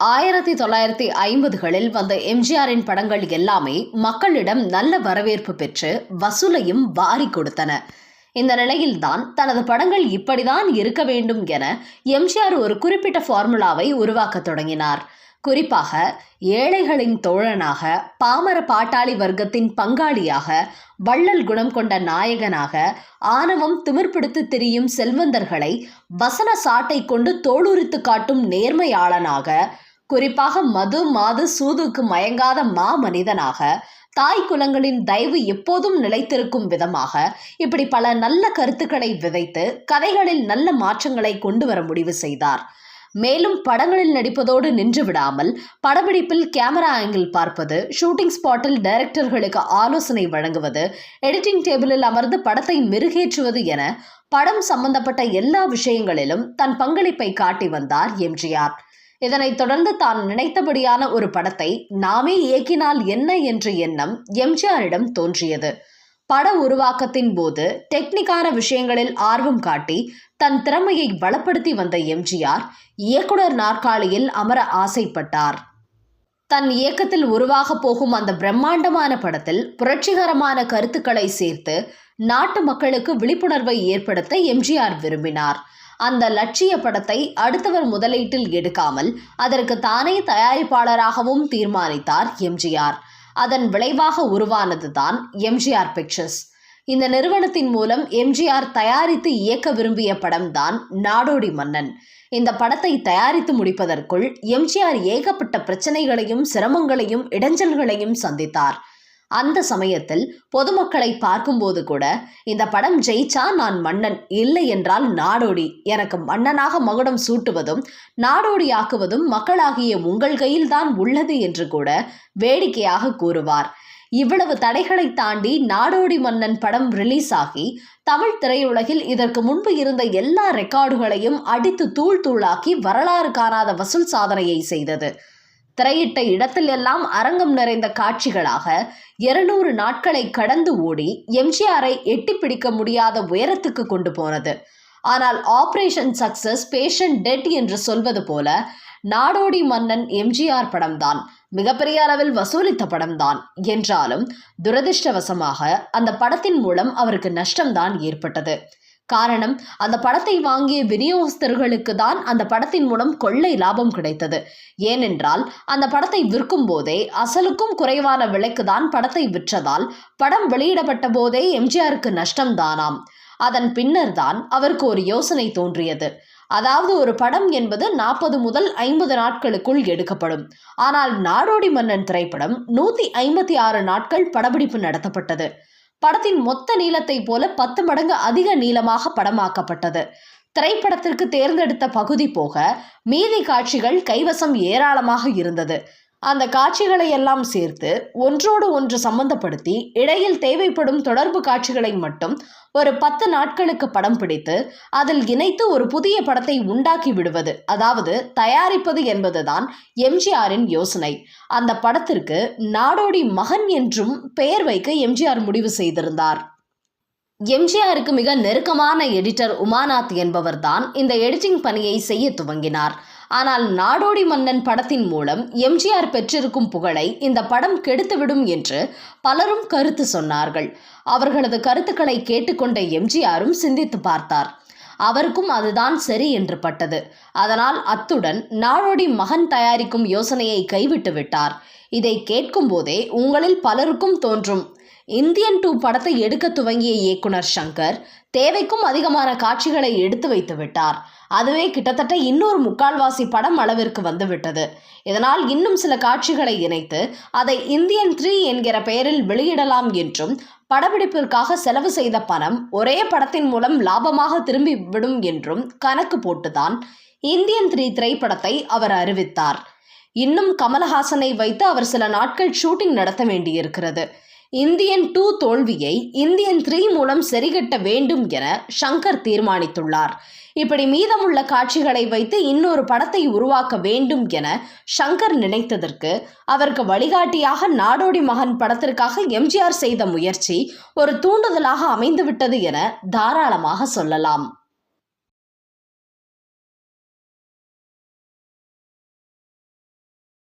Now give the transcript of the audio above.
ஆயிரத்தி தொள்ளாயிரத்தி ஐம்பதுகளில் வந்த எம்ஜிஆரின் படங்கள் எல்லாமே மக்களிடம் நல்ல வரவேற்பு பெற்று வசூலையும் வாரி கொடுத்தன. இந்த நிலையில்தான் தனது படங்கள் இப்படிதான் இருக்க வேண்டும் என எம்ஜிஆர் ஒரு குறிப்பிட்ட ஃபார்முலாவை உருவாக்கத் தொடங்கினார். குறிப்பாக ஏழைகளின் தோழனாக பாமர பாட்டாளி வர்க்கத்தின் பங்காளியாக வள்ளல் குணம் கொண்ட நாயகனாக ஆணவம் திமிர்பிடித்து திரியும் செல்வந்தர்களை வசன சாட்டை கொண்டு தோளுரித்து காட்டும் நேர்மையாளனாக குறிப்பாக மது மாது சூதுக்கு மயங்காத மா மனிதனாக தாய் குலங்களின் தயவு எப்போதும் நிலைத்திருக்கும் விதமாக இப்படி பல நல்ல கருத்துக்களை விதைத்து கதைகளில் நல்ல மாற்றங்களை கொண்டு வர முடிவு செய்தார். மேலும் படங்களில் நடிப்பதோடு நின்று விடாமல் படப்பிடிப்பில் கேமரா ஆங்கிள் பார்ப்பது ஷூட்டிங் ஸ்பாட்டில் டைரக்டர்களுக்கு ஆலோசனை வழங்குவது எடிட்டிங் டேபிளில் அமர்ந்து படத்தை மெருகேற்றுவது என படம் சம்பந்தப்பட்ட எல்லா விஷயங்களிலும் தன் பங்களிப்பை காட்டி வந்தார் எம்ஜிஆர் இதனைத் தொடர்ந்து தான் நினைத்தபடியான ஒரு படத்தை நாமே இயக்கினால் என்ன என்ற எண்ணம் எம்ஜிஆரிடம் தோன்றியது. பட உருவாக்கத்தின் போது டெக்னிக்கான விஷயங்களில் ஆர்வம் காட்டி தன் திறமையை வளப்படுத்தி வந்த எம்ஜிஆர் இயக்குனர் நாற்காலியில் அமர ஆசைப்பட்டார். தன் இயக்கத்தில் உருவாக போகும் அந்த பிரம்மாண்டமான படத்தில் புரட்சிகரமான கருத்துக்களை சேர்த்து நாட்டு மக்களுக்கு விழிப்புணர்வை ஏற்படுத்த எம்ஜிஆர் விரும்பினார். அந்த லட்சிய படத்தை அடுத்தவர் முதலீட்டில் எடுக்காமல் அதற்கு தானே தயாரிப்பாளராகவும் தீர்மானித்தார் எம்ஜிஆர். அதன் விளைவாக உருவானதுதான் எம்ஜிஆர் பிக்சர்ஸ். இந்த நிறுவனத்தின் மூலம் எம்ஜிஆர் தயாரித்து இயக்க விரும்பிய படம்தான் நாடோடி மன்னன். இந்த படத்தை தயாரித்து முடிப்பதற்குள் எம்ஜிஆர் ஏகப்பட்ட பிரச்சனைகளையும் சிரமங்களையும் இடைஞ்சல்களையும் சந்தித்தார். அந்த சமயத்தில் பொதுமக்களை பார்க்கும்போது கூட இந்த படம் ஜெயிச்சா நான் மன்னன் இல்லை என்றால் நாடோடி. எனக்கு மன்னனாக மகுடம் சூட்டுவதும் நாடோடியாக்குவதும் மக்களாகிய உங்கள் கையில்தான் உள்ளது என்று கூட வேடிக்கையாக கூறுவார். இவ்வளவு தடைகளை தாண்டி நாடோடி மன்னன் படம் ரிலீஸ் ஆகி தமிழ் திரையுலகில் இதற்கு முன்பு இருந்த எல்லா ரெக்கார்டுகளையும் அடித்து தூள் தூளாக்கி வரலாறு காணாத வசூல் சாதனையை செய்தது. திரையிட்ட இடத்திலெல்லாம் அரங்கம் நிறைந்த காட்சிகளாக இருநூறு நாட்களை கடந்து ஓடி எம்ஜிஆரை எட்டி பிடிக்க முடியாத உயரத்துக்கு கொண்டு போனது. ஆனால் ஆபரேஷன் சக்சஸ் பேஷண்ட் டெட் என்று சொல்வது போல நாடோடி மன்னன் எம்ஜிஆர் படம்தான் மிகப்பெரிய அளவில் வசூலித்த படம்தான் என்றாலும் துரதிருஷ்டவசமாக அந்த படத்தின் மூலம் அவருக்கு நஷ்டம்தான் ஏற்பட்டது. காரணம் அந்த படத்தை வாங்கிய விநியோகஸ்தர்களுக்கு தான் அந்த படத்தின் மூலம் கொள்ளை லாபம் கிடைத்தது. ஏனென்றால் அந்த படத்தை விற்கும் போதே அசலுக்கும் குறைவான விலைக்கு தான் படத்தை விற்றதால் படம் வெளியிடப்பட்ட போதே எம்ஜிஆருக்கு நஷ்டம் தானாம் அதன் பின்னர் தான் அவருக்கு ஒரு யோசனை தோன்றியது. அதாவது ஒரு படம் என்பது நாற்பது முதல் ஐம்பது நாட்களுக்குள் எடுக்கப்படும். ஆனால் நாடோடி மன்னன் திரைப்படம் நூத்தி ஐம்பத்தி ஆறு நாட்கள் படப்பிடிப்பு நடத்தப்பட்டது. படத்தின் மொத்த நீளத்தை போல பத்து மடங்கு அதிக நீளமாக படமாக்கப்பட்டது. திரைப்படத்திற்கு தேர்ந்தெடுத்த பகுதி போக மீதி காட்சிகள் கைவசம் ஏராளமாக இருந்தது. அந்த காட்சிகளை எல்லாம் சேர்த்து ஒன்றோடு ஒன்று சம்பந்தப்படுத்தி இடையில் தேவைப்படும் தொடர்பு காட்சிகளை மட்டும் ஒரு பத்து நாட்களுக்கு படம் பிடித்து அதில் இணைத்து ஒரு புதிய படத்தை உண்டாக்கி விடுவது அதாவது தயாரிப்பது என்பதுதான் எம்ஜிஆரின் யோசனை. அந்த படத்திற்கு நாடோடி மகன் என்றும் பெயர் வைக்க எம்ஜிஆர் முடிவு செய்திருந்தார். எம்ஜிஆருக்கு மிக நெருக்கமான எடிட்டர் உமாநாத் என்பவர்தான் இந்த எடிட்டிங் பணியை செய்ய துவங்கினார். ஆனால் நாடோடி மன்னன் படத்தின் மூலம் எம்ஜிஆர் பெற்றிருக்கும் புகழை இந்த படம் கெடுத்துவிடும் என்று பலரும் கருத்து சொன்னார்கள். அவர்களது கருத்துக்களை கேட்டுக்கொண்ட எம்ஜிஆரும் சிந்தித்து பார்த்தார். அவருக்கும் அதுதான் சரி என்று பட்டது. அதனால் அத்துடன் நாடோடி மகன் தயாரிக்கும் யோசனையை கைவிட்டு விட்டார். இதை கேட்கும் போதே உங்களில் பலருக்கும் தோன்றும் இந்தியன் டூ படத்தை எடுக்க துவங்கிய இயக்குனர் சங்கர் தேவைக்கும் அதிகமான காட்சிகளை எடுத்து வைத்து விட்டார். அதுவே கிட்டத்தட்ட இன்னொரு முக்கால்வாசி படம் அளவிற்கு வந்துவிட்டது. இதனால் இன்னும் சில காட்சிகளை இணைத்து அதை இந்தியன் த்ரீ என்கிற பெயரில் வெளியிடலாம் என்றும் படப்பிடிப்பிற்காக செலவு செய்த பணம் ஒரே படத்தின் மூலம் லாபமாக திரும்பி விடும் என்றும் கணக்கு போட்டுதான் இந்தியன் த்ரீ திரைப்படத்தை அவர் அறிவித்தார். இன்னும் கமலஹாசனை வைத்து அவர் சில நாட்கள் ஷூட்டிங் நடத்த வேண்டியிருக்கிறது. இந்தியன் டூ தோல்வியை இந்தியன் த்ரீ மூலம் சரிகட்ட வேண்டும் என ஷங்கர் தீர்மானித்துள்ளார். இப்படி மீதமுள்ள காட்சிகளை வைத்து இன்னொரு படத்தை உருவாக்க வேண்டும் என ஷங்கர் நினைத்ததற்கு அவருக்கு வழிகாட்டியாக நாடோடி மகன் படத்திற்காக எம்ஜிஆர் செய்த முயற்சி ஒரு தூண்டுதலாக அமைந்துவிட்டது என தாராளமாக சொல்லலாம்.